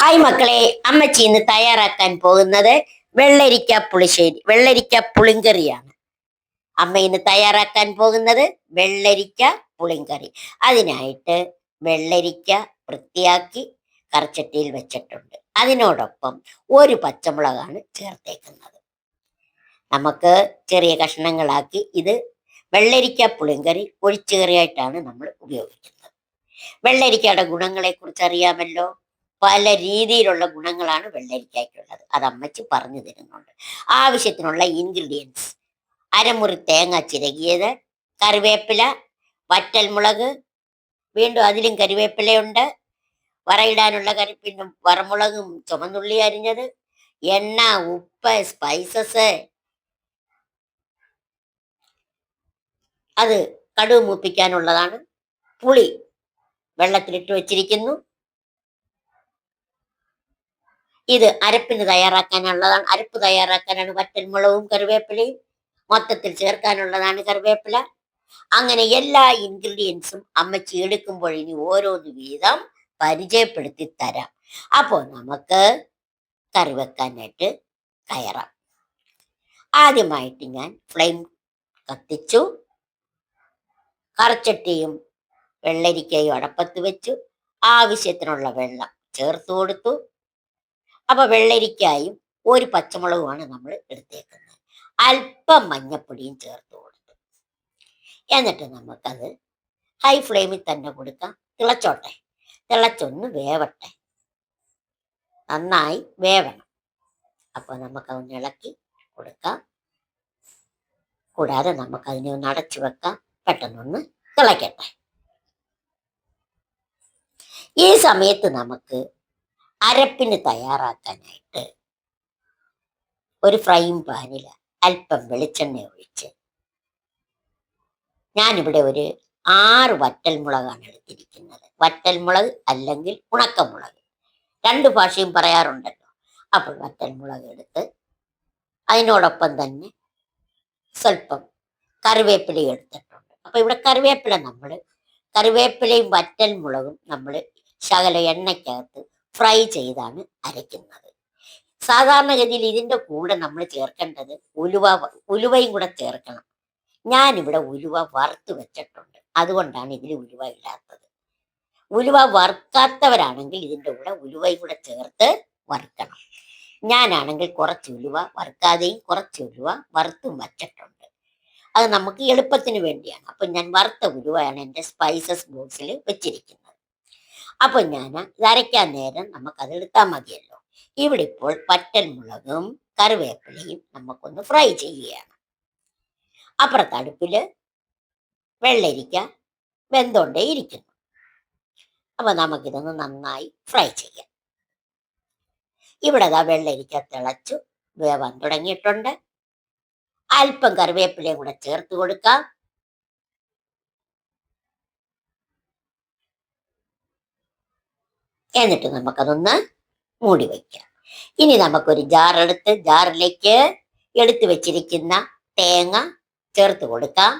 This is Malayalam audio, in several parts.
ഹായ് മക്കളെ അമ്മച്ചി ഇന്ന് തയ്യാറാക്കാൻ പോകുന്നത് വെള്ളരിക്ക പുളിശ്ശേരി വെള്ളരിക്ക പുളിങ്കറിയാണ്. അമ്മ ഇന്ന് തയ്യാറാക്കാൻ പോകുന്നത് വെള്ളരിക്ക പുളിങ്കറി. അതിനായിട്ട് വെള്ളരിക്ക വൃത്തിയാക്കി കറച്ചട്ടിയിൽ വെച്ചിട്ടുണ്ട്. അതിനോടൊപ്പം ഒരു പച്ചമുളകാണ് ചേർത്തേക്കുന്നത്. നമുക്ക് ചെറിയ കഷ്ണങ്ങളാക്കി ഇത് വെള്ളരിക്ക പുളിങ്കറി ഒഴിച്ചുകറിയായിട്ടാണ് നമ്മൾ ഉപയോഗിക്കുന്നത്. വെള്ളരിക്കയുടെ ഗുണങ്ങളെ കുറിച്ച് അറിയാമല്ലോ പല രീതിയിലുള്ള ഗുണങ്ങളാണ് വെള്ളരിക്കായ്ക്കുള്ളത്. അത് അമ്മച്ചി പറഞ്ഞു തരുന്നുണ്ട്. ആവശ്യത്തിനുള്ള ഇൻഗ്രീഡിയൻസ് അരമുറി തേങ്ങ ചിരകിയത് കറിവേപ്പില വറ്റൽമുളക് വീണ്ടും അതിലും കറിവേപ്പിലയുണ്ട്. വറയിടാനുള്ള കറി പിന്നെ വറമുളകും ചുമന്നുള്ളി അരിഞ്ഞത് എണ്ണ ഉപ്പ് സ്പൈസസ് അത് കടുവ് മൂപ്പിക്കാനുള്ളതാണ്. പുളി വെള്ളത്തിലിട്ട് വെച്ചിരിക്കുന്നു. ഇത് അരപ്പിന് തയ്യാറാക്കാനുള്ളതാണ്. അരപ്പ് തയ്യാറാക്കാനാണ് വറ്റൽമുളകും കറിവേപ്പിലയും മൊത്തത്തിൽ ചേർക്കാനുള്ളതാണ് കറിവേപ്പില. അങ്ങനെ എല്ലാ ഇൻഗ്രീഡിയൻസും അമ്മച്ചി എടുക്കുമ്പോൾ ഇനി ഓരോന്ന് വീതം പരിചയപ്പെടുത്തി തരാം. അപ്പോൾ നമുക്ക് കറി വെക്കാനായിട്ട് കയറാം. ആദ്യമായിട്ട് ഞാൻ ഫ്ലെയിം കത്തിച്ചു. കറച്ചട്ടിയും വെള്ളരിക്കയും അടപ്പത്ത് വെച്ചു. ആവശ്യത്തിനുള്ള വെള്ളം ചേർത്ത് കൊടുത്തു. അപ്പൊ വെള്ളരിക്കായും ഒരു പച്ചമുളകുമാണ് നമ്മൾ എടുത്തേക്കുന്നത്. അല്പം മഞ്ഞപ്പൊടിയും ചേർത്ത് കൊടുത്തു. എന്നിട്ട് നമുക്കത് ഹൈ ഫ്ലെയിമിൽ തന്നെ കൊടുക്കാം. തിളച്ചോട്ടെ. തിളച്ചൊന്ന് വേവട്ടെ. നന്നായി വേവണം. അപ്പോൾ നമുക്കതൊന്ന് ഇളക്കി കൊടുക്കാം. കൂടാതെ നമുക്കതിനെ ഒന്ന് അടച്ചു വെക്കാം. പെട്ടെന്നൊന്ന് തിളയ്ക്കട്ടെ ഈ സമയത്ത് നമുക്ക് അരപ്പിന് തയ്യാറാക്കാനായിട്ട് ഒരു ഫ്രൈയിങ് പാനിൽ അല്പം വെളിച്ചെണ്ണ ഒഴിച്ച് ഞാനിവിടെ ഒരു ആറ് വറ്റൽമുളകാണ് എടുത്തിരിക്കുന്നത്. വറ്റൽമുളക് അല്ലെങ്കിൽ ഉണക്കമുളക്. രണ്ട് ഭാഷയും പറയാറുണ്ടല്ലോ. അപ്പോൾ വറ്റൽമുളക് എടുത്ത് അതിനോടൊപ്പം തന്നെ സ്വല്പം കറിവേപ്പില എടുത്തിട്ടുണ്ട്. അപ്പോൾ ഇവിടെ കറിവേപ്പില നമ്മൾ കറിവേപ്പിലയും വറ്റൽമുളകും നമ്മൾ ശകല എണ്ണയ്ക്കകത്ത് ഫ്രൈ ചെയ്താണ് അരയ്ക്കുന്നത്. സാധാരണഗതിയിൽ ഇതിന്റെ കൂടെ നമ്മൾ ചേർക്കേണ്ടത് ഉലുവ ഉലുവയും കൂടെ ചേർക്കണം. ഞാനിവിടെ ഉലുവ വറുത്ത് വെച്ചിട്ടുണ്ട്. അതുകൊണ്ടാണ് ഇതിൽ ഉലുവ ഇല്ലാത്തത് ഉലുവ വറുക്കാത്തവരാണെങ്കിൽ ഇതിന്റെ കൂടെ ഉലുവയും കൂടെ ചേർത്ത് വറുക്കണം. ഞാനാണെങ്കിൽ കുറച്ച് ഉലുവ വറുക്കാതെയും കുറച്ച് ഉലുവ വറുത്തും വച്ചിട്ടുണ്ട്. അത് നമുക്ക് എളുപ്പത്തിന് വേണ്ടിയാണ്. അപ്പൊ ഞാൻ വറുത്ത ഉലുവയാണ് എന്റെ സ്പൈസസ് ബോക്സിൽ വെച്ചിരിക്കുന്നത്. അപ്പൊ ഞാൻ അരയ്ക്കാൻ നേരം നമുക്കത് എടുത്താൽ മതിയല്ലോ. ഇവിടെ ഇപ്പോൾ പറ്റൻ മുളകും കറിവേപ്പിലയും നമുക്കൊന്ന് ഫ്രൈ ചെയ്യുകയാണ്. അപ്പുറത്ത് അടുപ്പിൽ വെള്ളരിക്ക വെന്തോണ്ടേ ഇരിക്കുന്നു. അപ്പൊ നമുക്കിതൊന്ന് നന്നായി ഫ്രൈ ചെയ്യാം. ഇവിടെ അതാ വെള്ളരിക്ക തിളച്ചു വേവാൻ തുടങ്ങിയിട്ടുണ്ട്. അല്പം കറിവേപ്പിലയും കൂടെ ചേർത്ത് കൊടുക്കാം. എന്നിട്ട് നമുക്കതൊന്ന് മൂടി വയ്ക്കാം. ഇനി നമുക്കൊരു ജാർ എടുത്ത് ജാറിലേക്ക് എടുത്തു വെച്ചിരിക്കുന്ന തേങ്ങ ചേർത്ത് കൊടുക്കാം.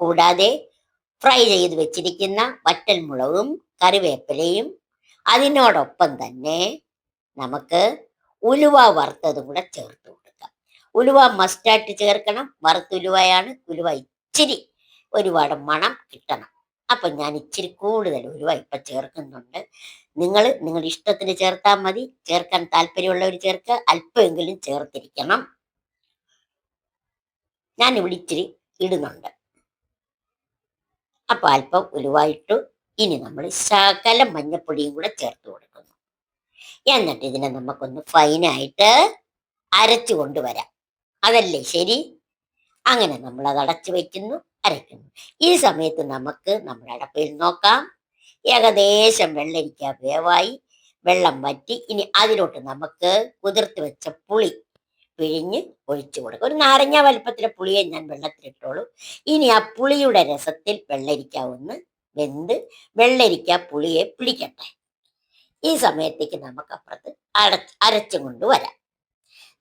കൂടാതെ ഫ്രൈ ചെയ്ത് വെച്ചിരിക്കുന്ന വറ്റൽമുളകും കറിവേപ്പിലയും. അതിനോടൊപ്പം തന്നെ നമുക്ക് ഉലുവ വറുത്തതും കൂടെ ചേർത്ത് കൊടുക്കാം. ഉലുവ മസ്റ്റായിട്ട് ചേർക്കണം. വറുത്തുലുവയാണ് ഉലുവ ഇച്ചിരി ഒരുപാട് മണം കിട്ടണം. അപ്പൊ ഞാൻ ഇച്ചിരി കൂടുതൽ ഇപ്പൊ ചേർക്കുന്നുണ്ട്. നിങ്ങൾ നിങ്ങളുടെ ഇഷ്ടത്തിന് ചേർത്താൽ മതി. ചേർക്കാൻ താല്പര്യമുള്ളവർ ചേർക്കുക. അല്പമെങ്കിലും ചേർത്തിരിക്കണം. ഞാൻ ഇവിടെ ഇച്ചിരി ഇടുന്നുണ്ട്. അപ്പൊ അല്പം ഉലുവായിട്ടു ഇനി നമ്മൾ ശകല മഞ്ഞപ്പൊടിയും കൂടെ ചേർത്ത് കൊടുക്കുന്നു. എന്നിട്ട് ഇതിനെ നമുക്കൊന്ന് ഫൈനായിട്ട് അരച്ചു കൊണ്ടുവരാം അതല്ലേ ശരി? അങ്ങനെ നമ്മൾ അത് അടച്ചു വയ്ക്കുന്നു അരയ്ക്കുന്നു. ഈ സമയത്ത് നമുക്ക് നമ്മുടെ അടപ്പിൽ നോക്കാം. ഏകദേശം വെള്ളരിക്ക വേവായി. വെള്ളം വറ്റി. ഇനി അതിലോട്ട് നമുക്ക് കുതിർത്ത് വെച്ച പുളി പിഴിഞ്ഞ് ഒഴിച്ചു കൊടുക്കും. ഒരു നാരങ്ങ വലുപ്പത്തിലെ പുളിയെ ഞാൻ വെള്ളത്തിലിട്ടോളൂ. ഇനി ആ പുളിയുടെ രസത്തിൽ വെള്ളരിക്ക ഒന്ന് വെന്ത് വെള്ളരിക്ക പുളിയെ പിടിക്കട്ടെ. ഈ സമയത്തേക്ക് നമുക്ക് അപ്പുറത്ത് അട അരച്ചും വരാം.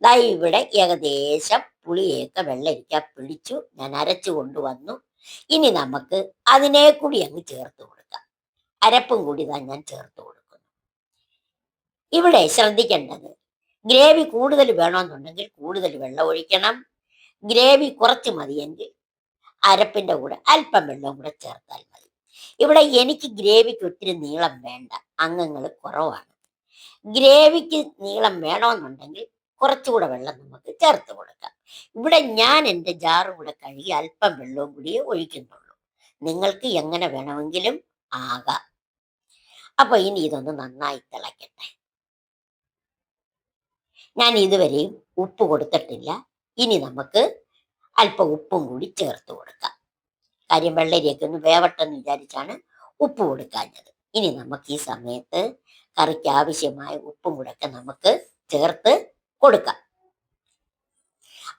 ദാ ഇവിടെ ഏകദേശം പുളിയൊക്കെ വെള്ളരിക്ക പിടിച്ചു. ഞാൻ അരച്ചു കൊണ്ടുവന്നു. ഇനി നമുക്ക് അതിനെ കൂടി അങ്ങ് ചേർത്ത് കൊടുക്കാം. അരപ്പും കൂടി താ ഞാൻ ചേർത്ത് കൊടുക്കുന്നു. ഇവിടെ ശ്രദ്ധിക്കേണ്ടത് ഗ്രേവി കൂടുതൽ വേണമെന്നുണ്ടെങ്കിൽ കൂടുതൽ വെള്ളം ഒഴിക്കണം. ഗ്രേവി കുറച്ച് മതിയെങ്കിൽ അരപ്പിന്റെ കൂടെ അല്പം വെള്ളവും കൂടെ ചേർത്താൽ മതി. ഇവിടെ എനിക്ക് ഗ്രേവിക്ക് ഒത്തിരി നീളം വേണ്ട. അംഗങ്ങൾ കുറവാണ്. ഗ്രേവിക്ക് നീളം വേണമെന്നുണ്ടെങ്കിൽ കുറച്ചുകൂടെ വെള്ളം നമുക്ക് ചേർത്ത് കൊടുക്കാം. ഇവിടെ ഞാൻ എന്റെ ജാറും കൂടെ കഴുകി അല്പം വെള്ളവും കൂടി ഒഴിക്കുന്നുള്ളൂ. നിങ്ങൾക്ക് എങ്ങനെ വേണമെങ്കിലും ആകാം. അപ്പൊ ഇനി ഇതൊന്ന് നന്നായി തിളയ്ക്കട്ടെ ഞാൻ ഇതുവരെയും ഉപ്പ് കൊടുത്തിട്ടില്ല. ഇനി നമുക്ക് അല്പം ഉപ്പും കൂടി ചേർത്ത് കൊടുക്കാം. കാര്യം വെള്ളരിയൊക്കെ ഒന്ന് വേവട്ടെന്ന് വിചാരിച്ചാണ് ഉപ്പ് കൊടുക്കാഞ്ഞത്. ഇനി നമുക്ക് ഈ സമയത്ത് കറിക്ക് ആവശ്യമായ ഉപ്പും കൂടെ ഒക്കെ നമുക്ക് ചേർത്ത് കൊടുക്കാം.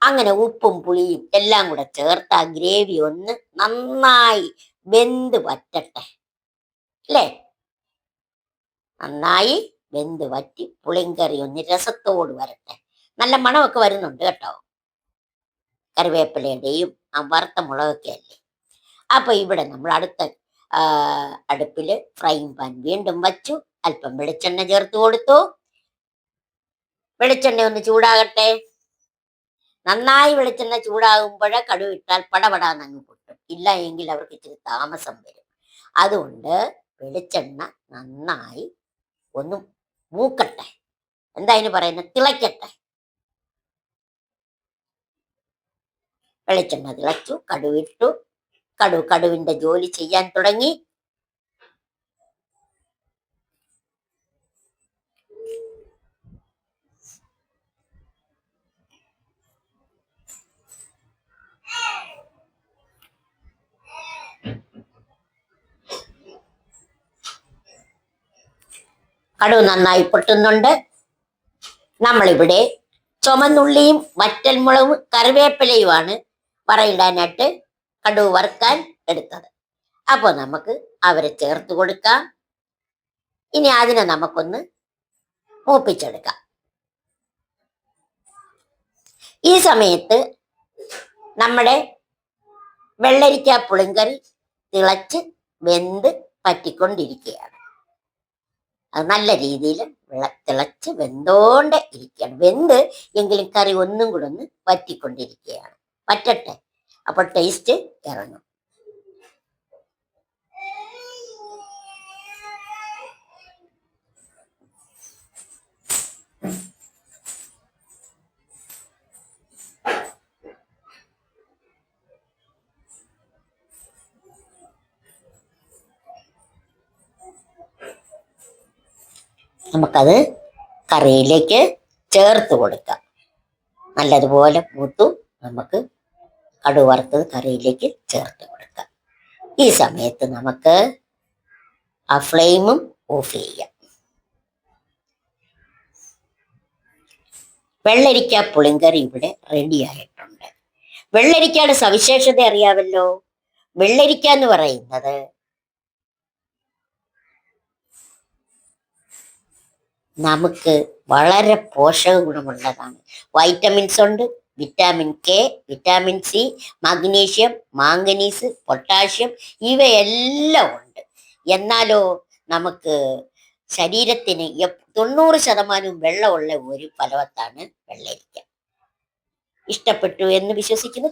അങ്ങനെ ഉപ്പും പുളിയും എല്ലാം കൂടെ ചേർത്ത് ആ ഗ്രേവി ഒന്ന് നന്നായി വെന്ത് വറ്റട്ടെ. അല്ലേ? നന്നായി വെന്ത് വറ്റി പുളിങ്കറി ഒന്ന് രസത്തോട് വരട്ടെ. നല്ല മണമൊക്കെ വരുന്നുണ്ട് കേട്ടോ. കറിവേപ്പിലയുടെയും ആ വറുത്ത മുളകൊക്കെ അല്ലേ? അപ്പൊ ഇവിടെ നമ്മൾ അടുത്ത അടുപ്പിൽ ഫ്രൈ പാൻ വീണ്ടും വച്ചു. അല്പം വെളിച്ചെണ്ണ ചേർത്ത് കൊടുത്തു. വെളിച്ചെണ്ണ ഒന്ന് ചൂടാകട്ടെ. നന്നായി വെളിച്ചെണ്ണ ചൂടാകുമ്പോഴേ കടുവിട്ടാൽ പടപടാന്നങ്ങ് പൊട്ടും. ഇല്ല എങ്കിൽ അവർക്ക് ഇച്ചിരി താമസം വരും. അതുകൊണ്ട് വെളിച്ചെണ്ണ നന്നായി ഒന്ന് മൂക്കട്ടെ. എന്താ അതിന് പറയുന്നത് തിളയ്ക്കട്ടെ. വെളിച്ചെണ്ണ തിളച്ചു കടുവിട്ടു. കടു കടുവിന്റെ ജോലി ചെയ്യാൻ തുടങ്ങി. കടുവ് നന്നായി പൊട്ടുന്നുണ്ട്. നമ്മളിവിടെ ചുമന്നുള്ളിയും വറ്റൽമുളകും കറിവേപ്പിലയുമാണ് വറയിടാനായിട്ട് കടുവ് വറുക്കാൻ എടുത്തത്. അപ്പോൾ നമുക്ക് അവരെ ചേർത്ത് കൊടുക്കാം. ഇനി അതിനെ നമുക്കൊന്ന് മൂപ്പിച്ചെടുക്കാം. ഈ സമയത്ത് നമ്മുടെ വെള്ളരിക്ക പുളിങ്കറി തിളച്ച് വെന്ത് പറ്റിക്കൊണ്ടിരിക്കുകയാണ്. അത് നല്ല രീതിയിൽ തിളച്ച് വെന്തോണ്ട് ഇരിക്കുകയാണ്. വെന്ത് എങ്കിലും കറി ഒന്നും കൂടെ ഒന്ന് വറ്റിക്കൊണ്ടിരിക്കുകയാണ്. വറ്റട്ടെ അപ്പോൾ ടേസ്റ്റ് ഇറങ്ങും. നമുക്കത് കറിയിലേക്ക് ചേർത്ത് കൊടുക്കാം. നല്ലതുപോലെ പൂത്തു നമുക്ക് കടുക് വറുത്തത് കറിയിലേക്ക് ചേർത്ത് കൊടുക്കാം. ഈ സമയത്ത് നമുക്ക് ആ ഫ്ലെയിമും ഓഫ് ചെയ്യാം. വെള്ളരിക്ക പുളിങ്കറി ഇവിടെ റെഡി ആയിട്ടുണ്ട്. വെള്ളരിക്കയുടെ സവിശേഷത അറിയാമല്ലോ? വെള്ളരിക്ക എന്ന് പറയുന്നത് നമുക്ക് വളരെ പോഷക ഗുണമുള്ളതാണ്. വൈറ്റമിൻസ് ഉണ്ട് vitamin K vitamin C magnesium manganese potassium ഇവയെല്ലാം ഉണ്ട്. എന്നാലോ നമുക്ക് ശരീരത്തിന് തൊണ്ണൂറ് ശതമാനവും വെള്ളമുള്ള ഒരു ഫലവത്താണ് വെള്ളരിക്ക. ഇഷ്ടപ്പെട്ടു എന്ന് വിശ്വസിക്കുന്നു.